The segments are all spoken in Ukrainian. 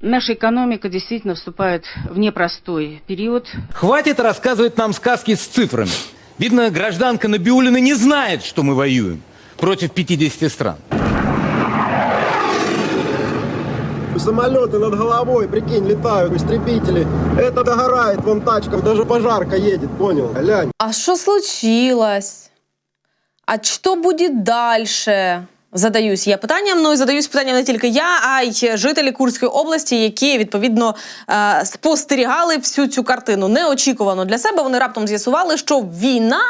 Наша экономика действительно вступает в непростой период. Хватит рассказывать нам сказки с цифрами. Видно, гражданка Набиулина не знает, что мы воюем против 50 стран. Самолеты над головой, прикинь, летают, истребители. Это догорает, вон тачка, даже пожарка едет, понял? Глянь. А що случилось? А що буде далі? Задаюсь я питанням. Ну і задаюсь питанням не тільки я, а й жителі Курської області, які відповідно е, спостерігали всю цю картину. Неочікувано для себе. Вони раптом з'ясували, що війна.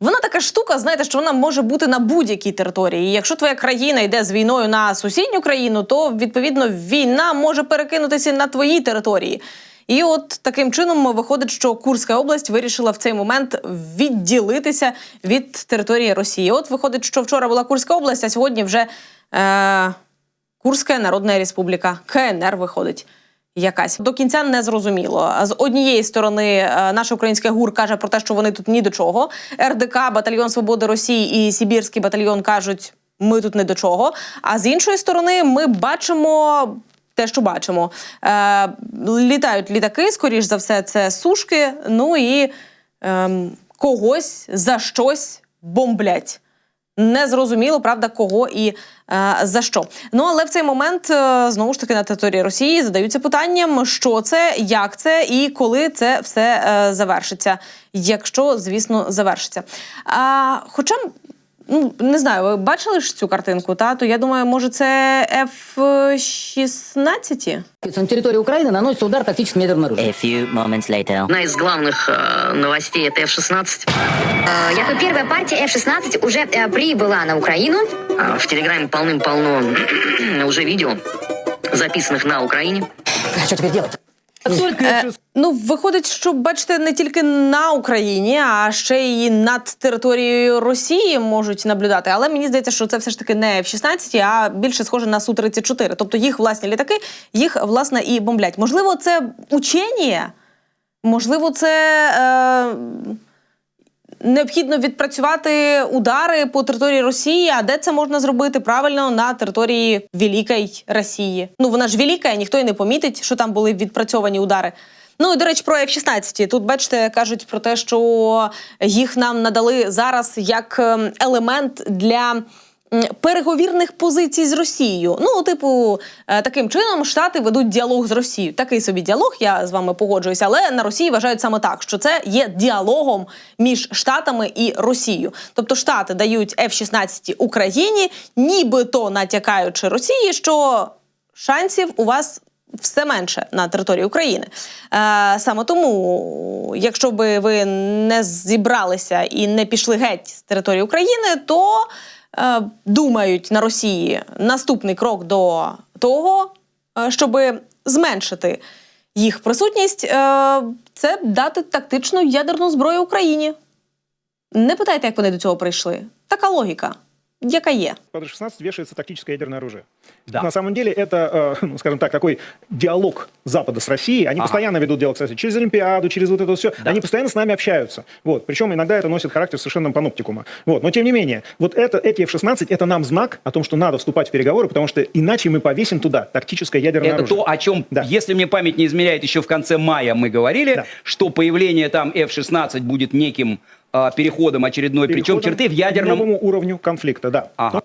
Вона така штука, знаєте, що вона може бути на будь-якій території. І якщо твоя країна йде з війною на сусідню країну, то відповідно війна може перекинутися на твої території. І от таким чином виходить, що Курська область вирішила в цей момент відділитися від території Росії. От виходить, що вчора була Курська область, а сьогодні вже е, Курська Народна Республіка, КНР виходить. Якась до кінця не зрозуміло. З однієї сторони, е, наш український гур каже про те, що вони тут ні до чого. РДК, батальйон свободи Росії і Сибірський батальйон кажуть, ми тут не до чого. А з іншої сторони, ми бачимо те, що бачимо. Е, літають літаки, скоріш за все, це сушки. Ну і ем, когось за щось бомблять. Незрозуміло, правда, кого і е, за що. Ну але в цей момент е, знову ж таки на території Росії задаються питанням, що це, як це і коли це все е, завершиться, якщо, звісно, завершиться. А, хоча Ну, не знаю, ви бачили ж цю картинку, та? То я думаю, може, це F-16? На территории Украины наносится удар тактическим ядерным оружием. A few moments later. Одна из главных э, новостей это F-16. Э, Якобы первая партия F-16 уже э, прибыла на Украину. А В Телеграме полным-полно уже видео, записанных на Украине. А что теперь делать? Е, ну, виходить, що бачите, не тільки на Україні, а ще й над територією Росії можуть наблюдати. Але мені здається, що це все ж таки не в 16, а більше схоже на Су-34. Тобто їх власні літаки, їх власне і бомблять. Можливо, це учення? Можливо, це. Е... Необхідно відпрацювати удари по території Росії. А де це можна зробити правильно на території Великої Росії? Ну вона ж велика, ніхто й не помітить, що там були відпрацьовані удари. Ну і до речі, про F-16. Тут бачите, кажуть про те, що їх нам надали зараз як ем, елемент для. Переговірних позицій з Росією. Ну, типу, е, таким чином Штати ведуть діалог з Росією. Такий собі діалог, я з вами погоджуюся, але на Росії вважають саме так, що це є діалогом між Штатами і Росією. Тобто Штати дають F-16 Україні, нібито натякаючи Росії, що шансів у вас все менше на території України. Е, саме тому, якщо би ви не зібралися і не пішли геть з території України, то думають на Росії наступний крок до того, е, щоб зменшити їх присутність, е, це дати тактичну ядерну зброю Україні. Не питайте, як вони до цього прийшли. Така логіка, яка є. под F-16 вешается тактическое ядерное оружие. Да. На самом деле это, э, ну, скажем так, такой диалог Запада с Россией. Они Ага. постоянно ведут диалог Россией. Через Олимпиаду, через вот это все. Они постоянно с нами общаются. Вот. Причем иногда это носит характер совершенно паноптикума. Вот. Но тем не менее, вот это, эти F-16 это нам знак о том, что надо вступать в переговоры, потому что иначе мы повесим туда тактическое ядерное Это оружие. то, о чем, Да. если мне память не измеряет, еще в конце мая мы говорили, Да. что появление там F-16 будет неким а, переходом очередной, причем черты в к новому уровню конфликта, да. Ага.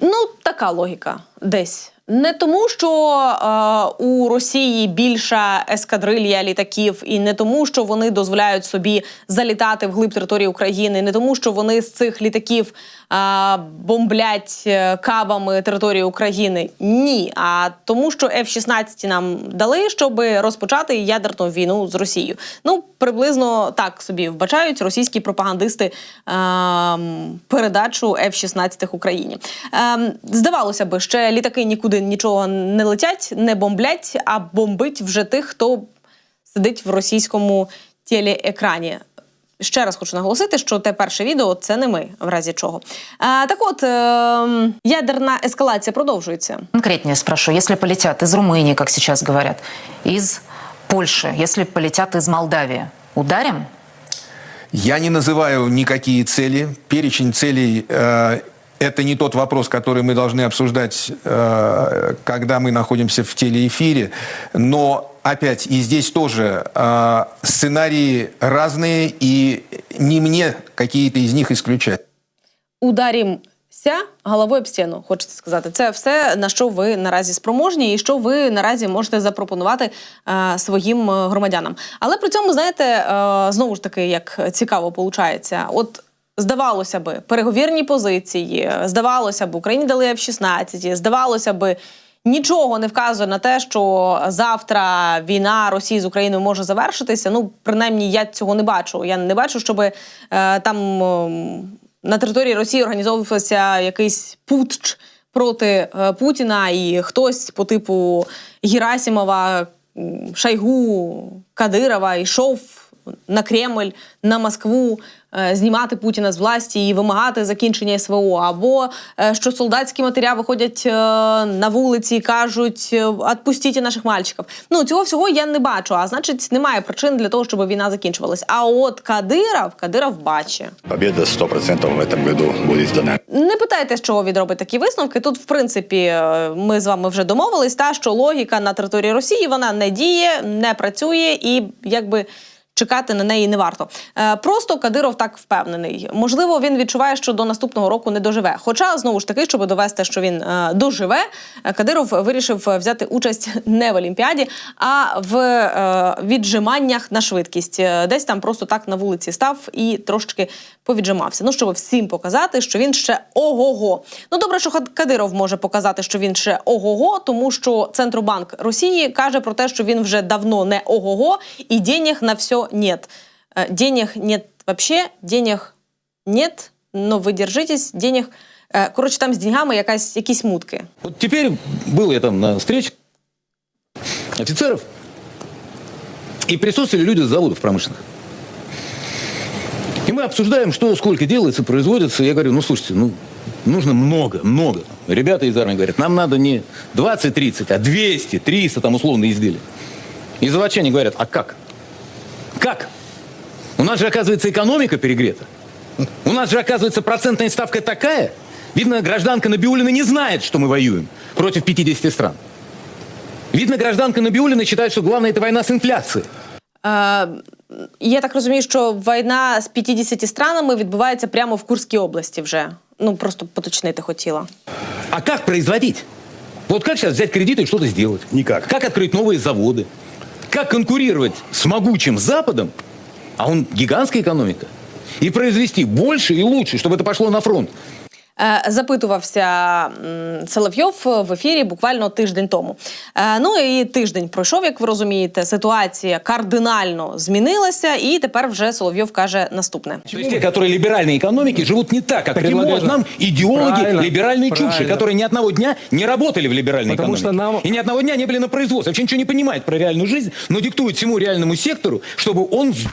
Ну, така логіка десь. Не тому, що е, у Росії більша ескадрилья літаків, і не тому, що вони дозволяють собі залітати в глиб території України, не тому, що вони з цих літаків е, бомблять е, кабами територію України. Ні, а тому, що F-16 нам дали, щоб розпочати ядерну війну з Росією. Ну, приблизно так собі вбачають російські пропагандисти ем, передачу F-16 Україні. Ем, здавалося би, ще літаки нікуди нічого не летять, не бомблять, а бомбить вже тих, хто сидить в російському телеекрані. Ще раз хочу наголосити, що те перше відео це не ми, в разі чого. А, так от, ем, ядерна ескалація продовжується. Конкретнее спрошу, если полетят из Румынии, как сейчас говорят, из Польши, если полетят из Молдавии, ударим? Я не называю никакие цели. Перечень целей э, это не тот вопрос, который мы должны обсуждать, э, когда мы находимся в телеэфире. Но опять и здесь тоже э, сценарии разные, и не мне какие-то из них исключать. Ударімся головою об стіну, хочеться сказати. Це все на що ви наразі спроможні, і що ви наразі можете запропонувати е, своїм е, громадянам. Але при цьому, знаєте, е, знову ж таки, як цікаво виходить, от. Здавалося би, переговірні позиції, здавалося б, Україні дали F-16, здавалося би, нічого не вказує на те, що завтра війна Росії з Україною може завершитися. Ну, принаймні, я цього не бачу. Я не бачу, щоб е, там ем, на території Росії організовувався якийсь путч проти е, Путіна, і хтось по типу Герасимова, м, Шойгу, Кадирова йшов на Кремль, на Москву. Е, Знімати Путіна з власті і вимагати закінчення СВО, або е, що солдатські матеря виходять е, на вулиці і кажуть «Отпустіть наших мальчиків. Ну цього всього я не бачу. А значить, немає причин для того, щоб війна закінчувалась. А от Кадиров, Кадиров бачить. Победа 100% в этом году будет за нами. Не питайте, з чого він робить такі висновки. Тут, в принципі, ми з вами вже домовились, та що логіка на території Росії вона не діє, не працює і якби. Чекати на неї не варто. Е, Просто Кадиров так впевнений. Можливо, він відчуває, що до наступного року не доживе. Хоча знову ж таки, щоб довести, що він е, доживе, е, Кадиров вирішив взяти участь не в Олімпіаді, а в віджиманнях на швидкість. Десь там просто так на вулиці став і трошечки повіджимався. Ну, щоб всім показати, що він ще ого-го. Ну добре, що Кадиров може показати, що він ще ого-го, тому що Центробанк Росії каже про те, що він вже давно не ого-го, і денег на все нет. Е, Денег нет вообще, денег нет, но ви держитесь, денег. е, Коротше, там з деньгами якась якісь мутки. Вот теперь был я там на встрече офицеров, и присутствовали люди с заводов промышленных. И мы обсуждаем, что сколько делается, производится. Я говорю, ну слушайте, ну нужно много, много. Ребята из армии говорят, нам надо не 20-30, а 200, 300 там условно изделия. И заводчане говорят, а как? Как? У нас же, оказывается, экономика перегрета. У нас же, оказывается, процентная ставка такая. Видно, гражданка Набиулина не знает, что мы воюем против 50 стран. Видно, гражданка Набиулина считает, что главное это война с инфляцией. Е, я так розумію, що війна з 50 странами відбувається прямо в Курській області вже. Ну просто поточнити хотіла. А как производить? Вот как сейчас взять кредиты и что-то сделать? Никак. Как открыть новые заводы? Как конкурировать с могучим Западом, а он гигантская экономика, и произвести больше и лучше, чтобы это пошло на фронт? Е, Запитувався м, Соловйов в ефірі буквально тиждень тому. Е, Ну і тиждень пройшов, як ви розумієте. Ситуація кардинально змінилася, і тепер вже Соловйов каже наступне. То есть те, которые либеральные экономики, живут не так, как Таким предлагают образом. нам идеологи Правильно, либеральной чуши, правильно. которые ни одного дня не работали в либеральной Потому экономике. что нам- И ни одного дня не были на производстве, вообще ничего не понимают про реальную жизнь, но диктуют всему реальному сектору, чтобы он с-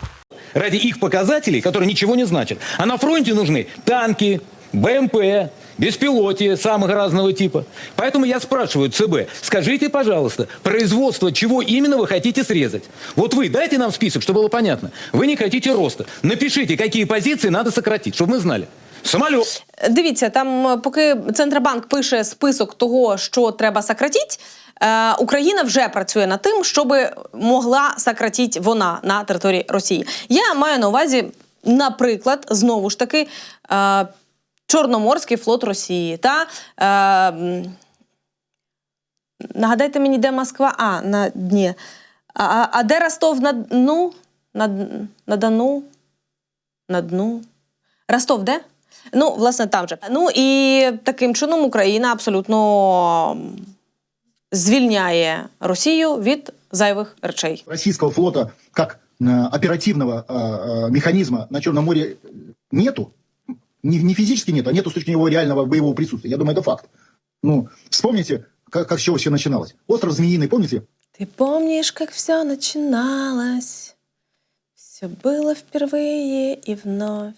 ради их показателей, которые ничего не значат. А на фронте нужны танки, БМП, беспилотия самых разного типа. Поэтому я спрашиваю ЦБ, скажите, пожалуйста, производство чего именно вы хотите срезать? Вот вы дайте нам список, чтобы было понятно. Вы не хотите роста. Напишите, какие позиции надо сократить, чтобы мы знали. Самолет. Дивіться, там е, поки Центробанк пише список того, що треба сократити, е, Україна вже працює над тим, щоб могла сократити вона на території Росії. Я маю на увазі, наприклад, знову ж таки. Е, Чорноморський флот Росії та е, м, нагадайте мені, де Москва? А, на дні. А, а, а де Ростов на дну? На, на Дону? На дну? Ростов де? Ну, власне, там же. Ну і таким чином Україна абсолютно м, звільняє Росію від зайвих речей. российского флота как э, оперативного э, э, механизма на Черном море нету. Не, не физически нет, а нету с точки зрения его реального боевого присутствия. Я думаю, это факт. Ну, вспомните, как, как с чего все начиналось. Остров Змеиный, помните? Ты помнишь, как все начиналось? Все было впервые и вновь.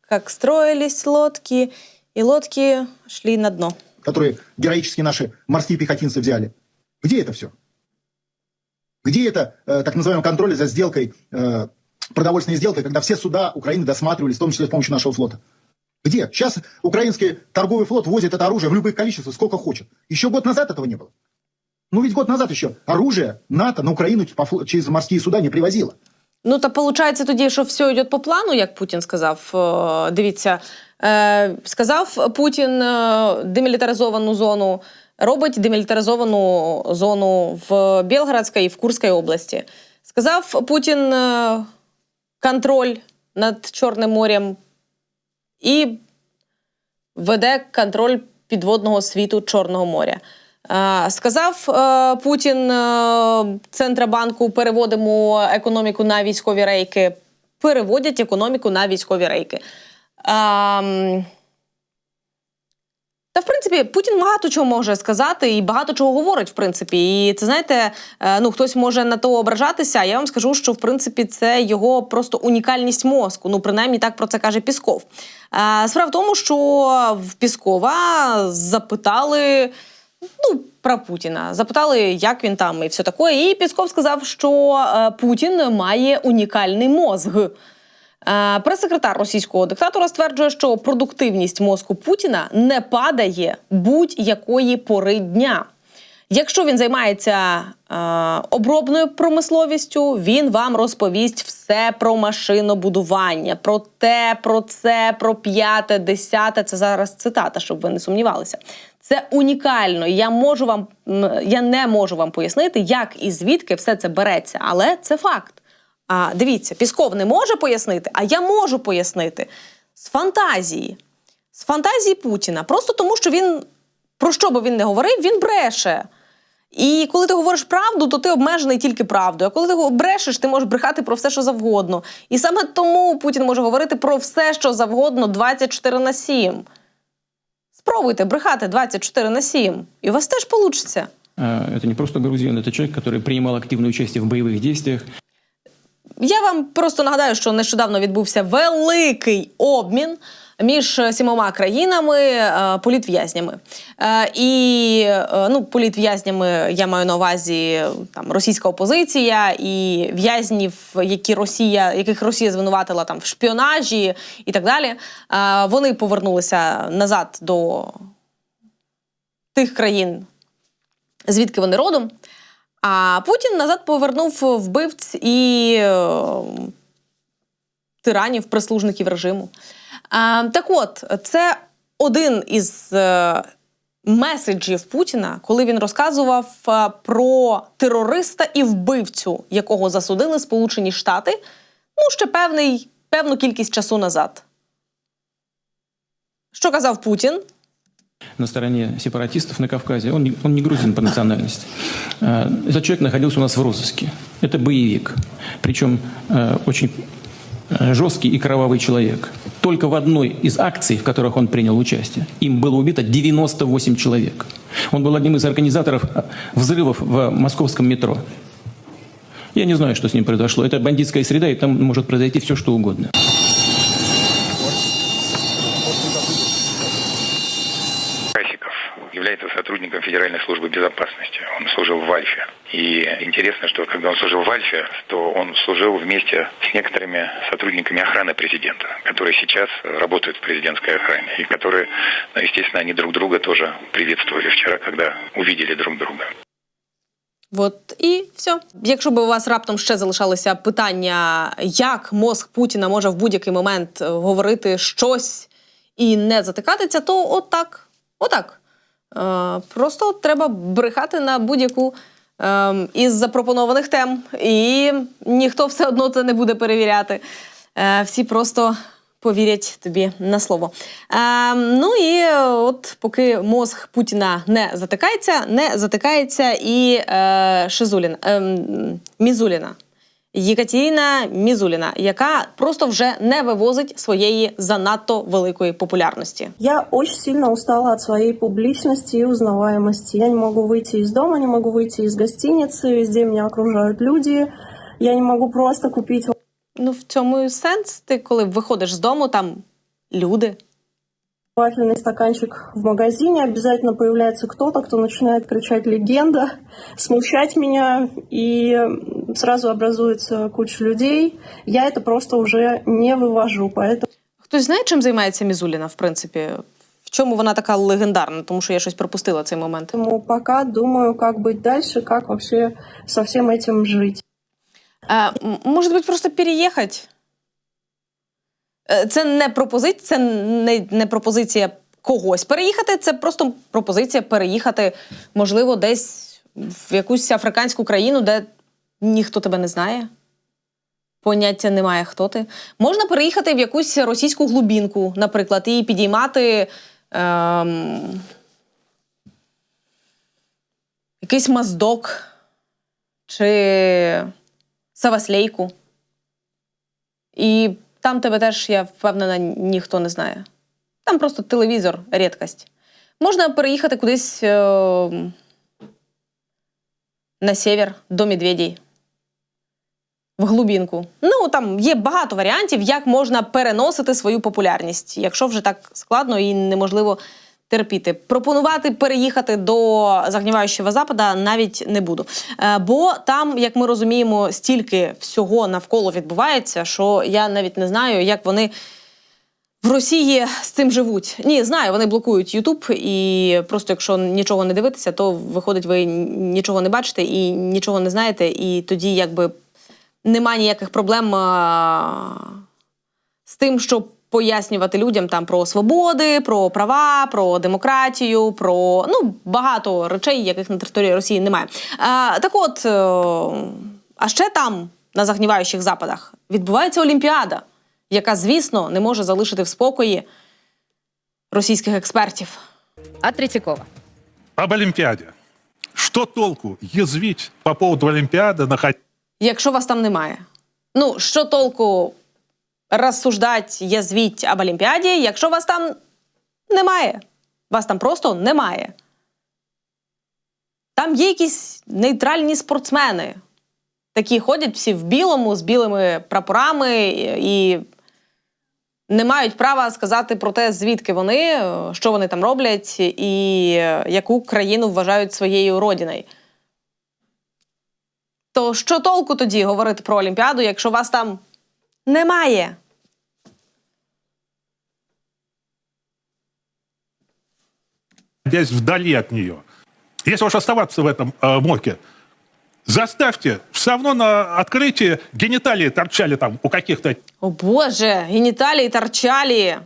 Как строились лодки, и лодки шли на дно. Которые героически наши морские пехотинцы взяли. Где это все? Где это э, так называемый контроль за сделкой, э, продовольственной сделкой, когда все суда Украины досматривались, в том числе с помощью нашего флота? Где? Сейчас украинский торговый флот возит это оружие в любых количествах, сколько хочет. Еще год назад этого не было. Ну ведь год назад еще оружие НАТО на Украину по фло- через морские суда не привозило. Ну та виходить тоді, що все йде по плану, як Путін сказав. Е, Дивіться, е, сказав Путін е, демілітаризовану зону, робить демілітаризовану зону в Білградській і в Курській області. Сказав Путін е, контроль над Чорним морем і веде контроль підводного світу Чорного моря. Сказав е, Путін е, Центробанку переводимо економіку на військові рейки. Переводять економіку на військові рейки. Та в принципі Путін багато чого може сказати і багато чого говорить, в принципі. І це знаєте, е, ну хтось може на то ображатися. Я вам скажу, що в принципі це його просто унікальність мозку. Ну, принаймні так про це каже Пісков. Е, Справа в тому, що в Піскова запитали ну, про Путіна. Запитали, як він там і все таке. І Пісков сказав, що е, Путін має унікальний мозг. Е, Прес-секретар російського диктатора стверджує, що продуктивність мозку Путіна не падає будь-якої пори дня. Якщо він займається е, обробною промисловістю, він вам розповість все про машинобудування, про те, про це, про п'яте, десяте. Це зараз цитата, щоб ви не сумнівалися. Це унікально. Я можу вам, я не можу вам пояснити, як і звідки все це береться, але це факт. А дивіться, Пісков не може пояснити, а я можу пояснити з фантазії. З фантазії Путіна. Просто тому, що він про що би він не говорив, він бреше. І коли ти говориш правду, то ти обмежений тільки правдою. А коли ти го- брешеш, ти можеш брехати про все, що завгодно. І саме тому Путін може говорити про все, що завгодно 24 на 7. Спробуйте брехати 24 на 7, і у вас теж вийде. Э, Это не просто грузин, это человек, который принимал активное участие в боевых действиях. Я вам просто нагадаю, що нещодавно відбувся великий обмін між сімома країнами е, політв'язнями. Е, І е, ну, політв'язнями я маю на увазі там російська опозиція і в'язнів, які Росія, яких Росія звинуватила там в шпіонажі і так далі. Вони повернулися назад до тих країн, звідки вони родом. А Путін назад повернув вбивць і е, тиранів, прислужників режиму. А, так от, це один із е, меседжів Путіна, коли він розказував е, про терориста і вбивцю, якого засудили Сполучені Штати, ну, ще певний, певну кількість часу назад. Що казав Путін? На стороне сепаратистов на Кавказе. Он он не грузин по национальности. Э, Этот человек находился у нас в розыске. Это боевик. Причем э, очень э, жесткий и кровавый человек. Только в одной из акций, в которых он принял участие, им было убито 98 человек. Он был одним из организаторов взрывов в московском метро. Я не знаю, что с ним произошло. Это бандитская среда, и там может произойти все, что угодно. службы безопасности. Он служил в Альфе. И интересно, что когда он служил в Альфе, то он служил вместе с некоторыми сотрудниками охраны президента, которые сейчас работают в президентской охране. И которые, ну, естественно, они друг друга тоже приветствовали вчера, когда увидели друг друга. От і все. Якщо б у вас раптом ще залишалися питання, як мозг Путіна може в будь-який момент е, говорити щось і не затикатися, то отак. Отак. Е, просто треба брехати на будь-яку е, із запропонованих тем, і ніхто все одно це не буде перевіряти. Е, всі просто повірять тобі на слово. Е, ну і е, от поки мозг Путіна не затикається, не затикається і Шизуліна, е, Мізуліна. Єкатеріна Мізуліна, яка просто вже не вивозить своєї занадто великої популярності. Я очень сильно устала от своей публичности и узнаваемости. Я не могу выйти из дома, не могу выйти из гостиницы, везде меня окружают люди. Я не могу просто купить Ну, в цьому і сенс. Ти коли виходиш з дому, там люди. вафельный стаканчик в магазине, обязательно появляется кто-то, кто начинает кричать «легенда», смущать меня, и сразу образуется куча людей. Я это просто уже не вывожу, поэтому... Хтось знає, чим займається Мізуліна, в принципі? В чому вона така легендарна? Тому що я щось пропустила цей момент. Поэтому пока думаю, как быть дальше, как вообще со всем этим жить. А, м- может быть, просто переїхати? Е, Це не пропозиція, це не, не пропозиція когось переїхати, це просто пропозиція переїхати, можливо, десь в якусь африканську країну, де ніхто тебе не знає. Поняття немає, хто ти. Можна переїхати в якусь російську глубінку, наприклад, і підіймати ем, якийсь маздок чи Саваслейку. І там тебе теж, я впевнена, ніхто не знає. Там просто телевізор, рідкость. Можна переїхати кудись е, на север до Медведій. В глубінку. Ну, там є багато варіантів, як можна переносити свою популярність, якщо вже так складно і неможливо терпіти. Пропонувати переїхати до загніваючого запада навіть не буду. Е, Бо там, як ми розуміємо, стільки всього навколо відбувається, що я навіть не знаю, як вони. В Росії з цим живуть. Ні, знаю, вони блокують Ютуб, і просто якщо нічого не дивитися, то виходить, ви нічого не бачите і нічого не знаєте, і тоді якби нема ніяких проблем а, з тим, щоб пояснювати людям там про свободи, про права, про демократію, про ну багато речей, яких на території Росії немає. А, так от, е, а ще там, на загніваючих западах, відбувається Олімпіада, яка, звісно, не може залишити в спокої російських експертів. А Третьякова. Об Олимпиаде. Что толку язвить по поводу Олимпиады, находить якщо вас там немає. Ну, що толку розсуждати, язвіть об Олімпіаді, якщо вас там немає? Вас там просто немає. Там є якісь нейтральні спортсмени. Такі ходять всі в білому, з білими прапорами і не мають права сказати про те, звідки вони, що вони там роблять, і яку країну вважають своєю родиною. То що толку тоді говорити про Олімпіаду, якщо вас там немає? здесь вдали от нее. Если уж оставаться в этом э, моке, заставьте, все равно на открытии гениталии торчали там у каких-то О Боже, геніталії торчалі.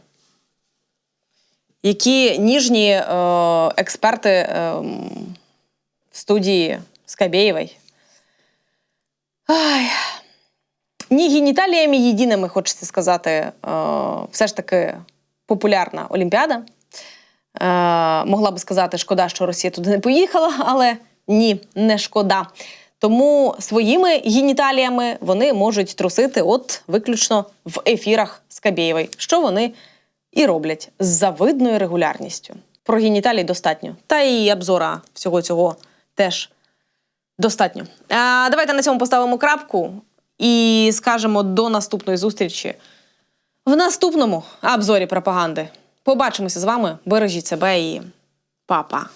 Які ніжні е, експерти е, в студії Скабєєвої. Ай. Ні, геніталіями єдиними, хочеться сказати, е, все ж таки популярна Олімпіада. Е, могла би сказати, шкода, що Росія туди не поїхала, але ні, не шкода. Тому своїми геніталіями вони можуть трусити от виключно в ефірах Скабєєвої, що вони і роблять з завидною регулярністю. Про геніталії достатньо. Та і обзора всього цього теж достатньо. А, давайте на цьому поставимо крапку і скажемо до наступної зустрічі в наступному обзорі пропаганди. Побачимося з вами. Бережіть себе і па-па.